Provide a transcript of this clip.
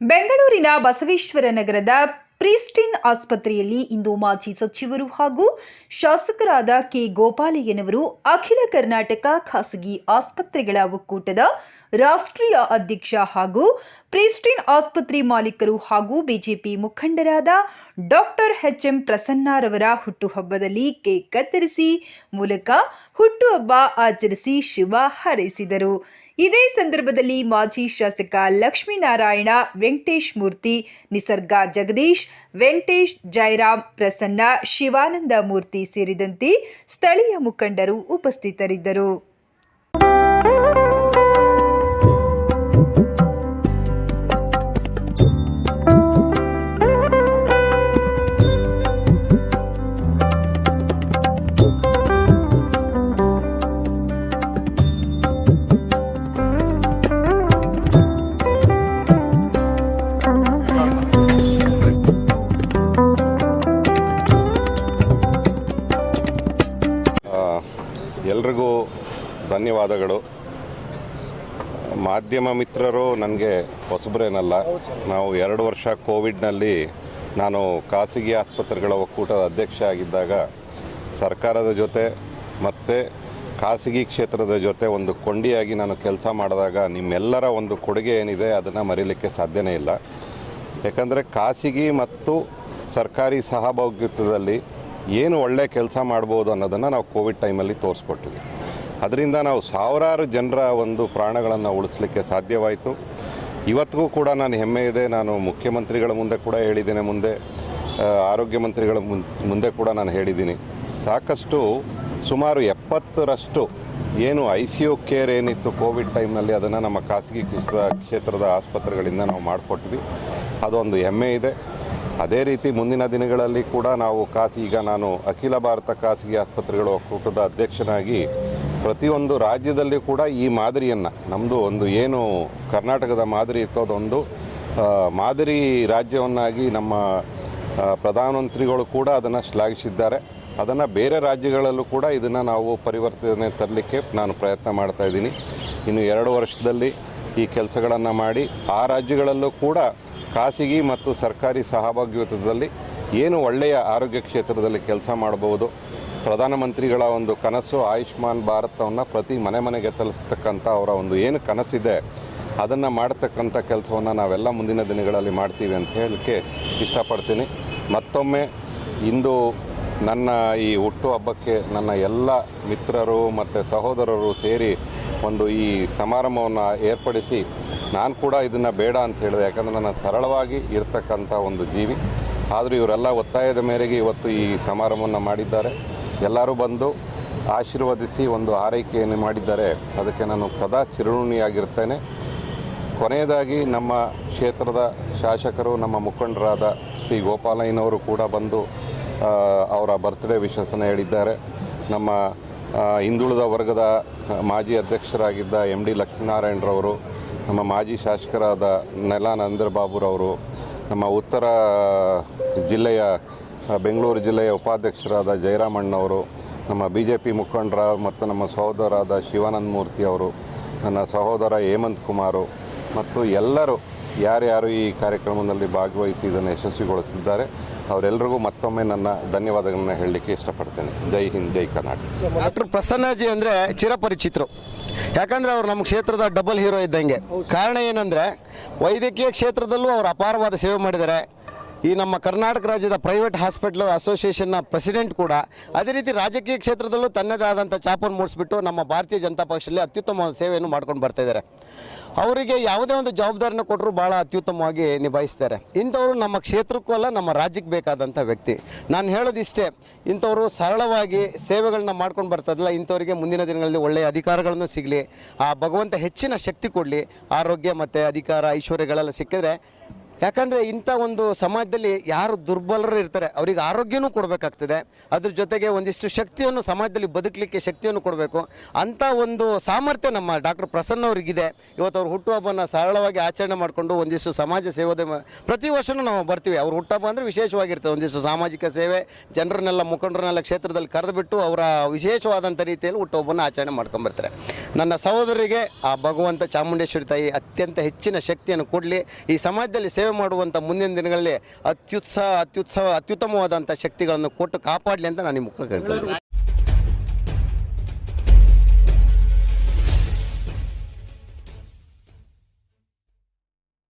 ಬೆಂಗಳೂರಿನ ಬಸವೇಶ್ವರ ನಗರದ ಪ್ರೀಸ್ಟಿನ್ ಆಸ್ಪತ್ರೆಯಲ್ಲಿ ಇಂದು ಮಾಜಿ ಸಚಿವರು ಹಾಗೂ ಶಾಸಕರಾದ ಕೆ ಗೋಪಾಲಯ್ಯನವರು ಅಖಿಲ ಕರ್ನಾಟಕ ಖಾಸಗಿ ಆಸ್ಪತ್ರೆಗಳ ಒಕ್ಕೂಟದ ರಾಷ್ಟ್ರೀಯ ಅಧ್ಯಕ್ಷ ಹಾಗೂ ಪ್ರೀಸ್ಟಿನ್ ಆಸ್ಪತ್ರೆ ಮಾಲೀಕರು ಹಾಗೂ ಬಿಜೆಪಿ ಮುಖಂಡರಾದ ಡಾಕ್ಟರ್ ಎಚ್ ಎಂ ಪ್ರಸನ್ನಾರವರ ಹುಟ್ಟುಹಬ್ಬದಲ್ಲಿ ಕೇಕ್ ಕತ್ತರಿಸಿ ಮೂಲಕ ಹುಟ್ಟುಹಬ್ಬ ಆಚರಿಸಿ ಶುಭ ಹಾರೈಸಿದರು. ಇದೇ ಸಂದರ್ಭದಲ್ಲಿ ಮಾಜಿ ಶಾಸಕ ಲಕ್ಷ್ಮೀನಾರಾಯಣ, ವೆಂಕಟೇಶ್ ಮೂರ್ತಿ, ನಿಸರ್ಗ ಜಗದೀಶ್ ವೆಂಕಟೇಶ್ ಜೈರಾಮ್ ಪ್ರಸನ್ನ ಶಿವಾನಂದ ಮೂರ್ತಿ ಸೇರಿದಂತೆ ಸ್ಥಳೀಯ ಮುಖಂಡರು ಉಪಸ್ಥಿತರಿದ್ದರು. ಎಲ್ರಿಗೂ ಧನ್ಯವಾದಗಳು. ಮಾಧ್ಯಮ ಮಿತ್ರರು ನನಗೆ ಹೊಸಬ್ರೇನಲ್ಲ, ನಾವು ಎರಡು ವರ್ಷ ಕೋವಿಡ್ನಲ್ಲಿ ನಾನು ಖಾಸಗಿ ಆಸ್ಪತ್ರೆಗಳ ಒಕ್ಕೂಟದ ಅಧ್ಯಕ್ಷ ಆಗಿದ್ದಾಗ ಸರ್ಕಾರದ ಜೊತೆ ಮತ್ತು ಖಾಸಗಿ ಕ್ಷೇತ್ರದ ಜೊತೆ ಒಂದು ಕೊಂಡಿಯಾಗಿ ನಾನು ಕೆಲಸ ಮಾಡಿದಾಗ ನಿಮ್ಮೆಲ್ಲರ ಒಂದು ಕೊಡುಗೆ ಏನಿದೆ ಅದನ್ನು ಮರೀಲಿಕ್ಕೆ ಸಾಧ್ಯನೇ ಇಲ್ಲ. ಯಾಕಂದರೆ ಖಾಸಗಿ ಮತ್ತು ಸರ್ಕಾರಿ ಸಹಭಾಗಿತ್ವದಲ್ಲಿ ಏನು ಒಳ್ಳೆ ಕೆಲಸ ಮಾಡ್ಬೋದು ಅನ್ನೋದನ್ನು ನಾವು ಕೋವಿಡ್ ಟೈಮಲ್ಲಿ ತೋರಿಸ್ಕೊಟ್ಟಿವಿ. ಅದರಿಂದ ನಾವು ಸಾವಿರಾರು ಜನರ ಒಂದು ಪ್ರಾಣಗಳನ್ನು ಉಳಿಸ್ಲಿಕ್ಕೆ ಸಾಧ್ಯವಾಯಿತು. ಇವತ್ತಿಗೂ ಕೂಡ ನಾನು ಹೆಮ್ಮೆ ಇದೆ, ನಾನು ಮುಖ್ಯಮಂತ್ರಿಗಳ ಮುಂದೆ ಕೂಡ ಹೇಳಿದ್ದೇನೆ ಮುಂದೆ ಆರೋಗ್ಯ ಮಂತ್ರಿಗಳ ಮುಂದೆ ಕೂಡ ನಾನು ಹೇಳಿದ್ದೀನಿ. ಸಾಕಷ್ಟು ಸುಮಾರು ಎಪ್ಪತ್ತರಷ್ಟು ಏನು ಐ ಸಿ ಯು ಕೇರ್ ಏನಿತ್ತು ಕೋವಿಡ್ ಟೈಮ್ನಲ್ಲಿ ಅದನ್ನು ನಮ್ಮ ಖಾಸಗಿ ಕ್ಷೇತ್ರದ ಆಸ್ಪತ್ರೆಗಳಿಂದ ನಾವು ಮಾಡಿಕೊಟ್ವಿ. ಅದೊಂದು ಹೆಮ್ಮೆ ಇದೆ. ಅದೇ ರೀತಿ ಮುಂದಿನ ದಿನಗಳಲ್ಲಿ ಕೂಡ ನಾವು ಖಾಸಗಿ ಈಗ ನಾನು ಅಖಿಲ ಭಾರತ ಖಾಸಗಿ ಆಸ್ಪತ್ರೆಗಳ ಒಕ್ಕೂಟದ ಅಧ್ಯಕ್ಷನಾಗಿ ಪ್ರತಿಯೊಂದು ರಾಜ್ಯದಲ್ಲಿ ಕೂಡ ಈ ಮಾದರಿಯನ್ನು ನಮ್ಮದು ಒಂದು ಏನು ಕರ್ನಾಟಕದ ಮಾದರಿ ಇತ್ತು ಅದೊಂದು ಮಾದರಿ ರಾಜ್ಯವನ್ನಾಗಿ ನಮ್ಮ ಪ್ರಧಾನಮಂತ್ರಿಗಳು ಕೂಡ ಅದನ್ನು ಶ್ಲಾಘಿಸಿದ್ದಾರೆ. ಅದನ್ನು ಬೇರೆ ರಾಜ್ಯಗಳಲ್ಲೂ ಕೂಡ ಇದನ್ನು ನಾವು ಪರಿವರ್ತನೆ ತರಲಿಕ್ಕೆ ನಾನು ಪ್ರಯತ್ನ ಮಾಡ್ತಾ ಇದ್ದೀನಿ. ಇನ್ನು ಎರಡು ವರ್ಷದಲ್ಲಿ ಈ ಕೆಲಸಗಳನ್ನು ಮಾಡಿ ಆ ರಾಜ್ಯಗಳಲ್ಲೂ ಕೂಡ ಖಾಸಗಿ ಮತ್ತು ಸರ್ಕಾರಿ ಸಹಭಾಗಿತ್ವದಲ್ಲಿ ಏನು ಒಳ್ಳೆಯ ಆರೋಗ್ಯ ಕ್ಷೇತ್ರದಲ್ಲಿ ಕೆಲಸ ಮಾಡಬಹುದು? ಪ್ರಧಾನಮಂತ್ರಿಗಳ ಒಂದು ಕನಸು, ಆಯುಷ್ಮಾನ್ ಭಾರತವನ್ನು ಪ್ರತಿ ಮನೆ ಮನೆಗೆ ತಲುಪಿಸ್ತಕ್ಕಂಥ ಅವರ ಒಂದು ಏನು ಕನಸಿದೆ, ಅದನ್ನು ಮಾಡ್ತಕ್ಕಂಥ ಕೆಲಸವನ್ನು ನಾವೆಲ್ಲ ಮುಂದಿನ ದಿನಗಳಲ್ಲಿ ಮಾಡ್ತೀವಿ ಅಂತ ಹೇಳಲಿಕ್ಕೆ ಇಷ್ಟಪಡ್ತೀನಿ. ಮತ್ತೊಮ್ಮೆ, ಇಂದು ನನ್ನ ಈ ಹುಟ್ಟು ಹಬ್ಬಕ್ಕೆ ನನ್ನ ಎಲ್ಲ ಮಿತ್ರರು ಮತ್ತು ಸಹೋದರರು ಸೇರಿ ಒಂದು ಈ ಸಮಾರಂಭವನ್ನು ಏರ್ಪಡಿಸಿ ನಾನು ಕೂಡ ಇದನ್ನು ಬೇಡ ಅಂತ ಹೇಳಿದೆ, ಯಾಕಂದರೆ ನನ್ನ ಸರಳವಾಗಿ ಇರ್ತಕ್ಕಂಥ ಒಂದು ಜೀವಿ. ಆದರೂ ಇವರೆಲ್ಲ ಒತ್ತಾಯದ ಮೇರೆಗೆ ಇವತ್ತು ಈ ಸಮಾರಂಭವನ್ನು ಮಾಡಿದ್ದಾರೆ. ಎಲ್ಲರೂ ಬಂದು ಆಶೀರ್ವದಿಸಿ ಒಂದು ಆರೈಕೆಯನ್ನು ಮಾಡಿದ್ದಾರೆ. ಅದಕ್ಕೆ ನಾನು ಸದಾ ಚಿರುಣಿಯಾಗಿರ್ತೇನೆ ಕೊನೆಯದಾಗಿ ನಮ್ಮ ಕ್ಷೇತ್ರದ ಶಾಸಕರು, ನಮ್ಮ ಮುಖಂಡರಾದ ಶ್ರೀ ಗೋಪಾಲಯ್ಯನವರು ಕೂಡ ಬಂದು ಅವರ ಬರ್ತ್ಡೇ ವಿಶ್ವಾಸನ ಹೇಳಿದ್ದಾರೆ. ನಮ್ಮ ಹಿಂದುಳಿದ ವರ್ಗದ ಮಾಜಿ ಅಧ್ಯಕ್ಷರಾಗಿದ್ದ ಎಂ ಡಿ ಲಕ್ಷ್ಮೀನಾರಾಯಣರವರು ನಮ್ಮ ಮಾಜಿ ಶಾಸಕರಾದ ನೆಲ ನಂದರಬಾಬುರವರು ನಮ್ಮ ಉತ್ತರ ಜಿಲ್ಲೆಯ, ಬೆಂಗಳೂರು ಜಿಲ್ಲೆಯ ಉಪಾಧ್ಯಕ್ಷರಾದ ಜಯರಾಮಣ್ಣವರು ನಮ್ಮ ಬಿ ಜೆ ಪಿ ಮುಖಂಡರ ಮತ್ತು ನಮ್ಮ ಸಹೋದರಾದ ಶಿವಾನಂದ ಮೂರ್ತಿ ಅವರು, ನನ್ನ ಸಹೋದರ ಹೇಮಂತ್ ಕುಮಾರು ಮತ್ತು ಎಲ್ಲರೂ ಯಾರ್ಯಾರು ಈ ಕಾರ್ಯಕ್ರಮದಲ್ಲಿ ಭಾಗವಹಿಸಿ ಇದನ್ನು ಯಶಸ್ವಿಗೊಳಿಸಿದ್ದಾರೆ ಅವರೆಲ್ಲರಿಗೂ ಮತ್ತೊಮ್ಮೆ ನನ್ನ ಧನ್ಯವಾದಗಳನ್ನು ಹೇಳಲಿಕ್ಕೆ ಇಷ್ಟಪಡ್ತೇನೆ. ಜೈ ಹಿಂದ್, ಜೈ ಕರ್ನಾಟಕ. ಡಾಕ್ಟರ್ ಪ್ರಸನ್ನಾಜಿ ಅಂದರೆ ಚಿರಪರಿಚಿತರು. ಯಾಕಂದರೆ ಅವರು ನಮ್ಮ ಕ್ಷೇತ್ರದ ಡಬಲ್ ಹೀರೋ ಇದ್ದಂಗೆ. ಕಾರಣ ಏನಂದರೆ ವೈದ್ಯಕೀಯ ಕ್ಷೇತ್ರದಲ್ಲೂ ಅವರು ಅಪಾರವಾದ ಸೇವೆ ಮಾಡಿದ್ದಾರೆ. ಈ ನಮ್ಮ ಕರ್ನಾಟಕ ರಾಜ್ಯದ ಪ್ರೈವೇಟ್ ಹಾಸ್ಪಿಟ್ಲ್ ಅಸೋಸಿಯೇಷನ್ನ ಪ್ರೆಸಿಡೆಂಟ್ ಕೂಡ ಅದೇ ರೀತಿ ರಾಜಕೀಯ ಕ್ಷೇತ್ರದಲ್ಲೂ ತನ್ನದೇ ಆದಂಥ ಚಾಪನ್ನು ಮೂಡಿಸ್ಬಿಟ್ಟು ನಮ್ಮ ಭಾರತೀಯ ಜನತಾ ಪಕ್ಷದಲ್ಲಿ ಅತ್ಯುತ್ತಮ ಸೇವೆಯನ್ನು ಮಾಡ್ಕೊಂಡು ಬರ್ತಾ ಇದ್ದಾರೆ. ಅವರಿಗೆ ಯಾವುದೇ ಒಂದು ಜವಾಬ್ದಾರಿನ ಕೊಟ್ಟರು ಭಾಳ ಅತ್ಯುತ್ತಮವಾಗಿ ನಿಭಾಯಿಸ್ತಾರೆ. ಇಂಥವರು ನಮ್ಮ ಕ್ಷೇತ್ರಕ್ಕೂ ಅಲ್ಲ, ನಮ್ಮ ರಾಜ್ಯಕ್ಕೆ ಬೇಕಾದಂಥ ವ್ಯಕ್ತಿ. ನಾನು ಹೇಳೋದಿಷ್ಟೇ, ಇಂಥವರು ಸರಳವಾಗಿ ಸೇವೆಗಳನ್ನ ಮಾಡ್ಕೊಂಡು ಬರ್ತದಲ್ಲ ಇಂಥವರಿಗೆ ಮುಂದಿನ ದಿನಗಳಲ್ಲಿ ಒಳ್ಳೆಯ ಅಧಿಕಾರಗಳನ್ನು ಸಿಗಲಿ, ಆ ಭಗವಂತ ಹೆಚ್ಚಿನ ಶಕ್ತಿ ಕೊಡಲಿ, ಆರೋಗ್ಯ ಮತ್ತು ಅಧಿಕಾರ, ಐಶ್ವರ್ಯಗಳೆಲ್ಲ ಸಿಕ್ಕಿದ್ರೆ ಯಾಕಂದರೆ ಇಂಥ ಒಂದು ಸಮಾಜದಲ್ಲಿ ಯಾರು ದುರ್ಬಲರು ಇರ್ತಾರೆ, ಅವರಿಗೆ ಆರೋಗ್ಯನೂ ಕೊಡಬೇಕಾಗ್ತದೆ. ಅದ್ರ ಜೊತೆಗೆ ಒಂದಿಷ್ಟು ಶಕ್ತಿಯನ್ನು ಸಮಾಜದಲ್ಲಿ ಬದುಕಲಿಕ್ಕೆ ಶಕ್ತಿಯನ್ನು ಕೊಡಬೇಕು. ಅಂಥ ಒಂದು ಸಾಮರ್ಥ್ಯ ನಮ್ಮ ಡಾಕ್ಟರ್ ಪ್ರಸನ್ನ ಅವರಿಗಿದೆ. ಇವತ್ತು ಅವ್ರ ಹುಟ್ಟುಹಬ್ಬನ ಸರಳವಾಗಿ ಆಚರಣೆ ಮಾಡಿಕೊಂಡು ಒಂದಿಷ್ಟು ಸಮಾಜ ಸೇವೆ ಪ್ರತಿ ವರ್ಷನೂ ನಾವು ಬರ್ತೀವಿ. ಅವ್ರ ಹುಟ್ಟುಹಬ್ಬ ಅಂದರೆ ವಿಶೇಷವಾಗಿರ್ತದೆ. ಒಂದಿಷ್ಟು ಸಾಮಾಜಿಕ ಸೇವೆ, ಜನರನ್ನೆಲ್ಲ, ಮುಖಂಡರನ್ನೆಲ್ಲ ಕ್ಷೇತ್ರದಲ್ಲಿ ಕರೆದುಬಿಟ್ಟು ಅವರ ವಿಶೇಷವಾದಂಥ ರೀತಿಯಲ್ಲಿ ಹುಟ್ಟುಹಬ್ಬನ ಆಚರಣೆ ಮಾಡ್ಕೊಂಬರ್ತಾರೆ ನನ್ನ ಸಹೋದರಿಗೆ ಆ ಭಗವಂತ ಚಾಮುಂಡೇಶ್ವರಿ ತಾಯಿ ಅತ್ಯಂತ ಹೆಚ್ಚಿನ ಶಕ್ತಿಯನ್ನು ಕೊಡಲಿ. ಈ ಸಮಾಜದಲ್ಲಿ ಸೇವೆ ಮಾಡುವಂಥ ಮುಂದಿನ ದಿನಗಳಲ್ಲಿ ಅತ್ಯುತ್ಸಾಹ ಅತ್ಯುತ್ಸವ ಅತ್ಯುತ್ತಮವಾದಂಥ ಶಕ್ತಿಗಳನ್ನು ಕೊಟ್ಟು ಕಾಪಾಡಲಿ ಅಂತ ನಾನು ನಿಮ್ಮ ಮುಖ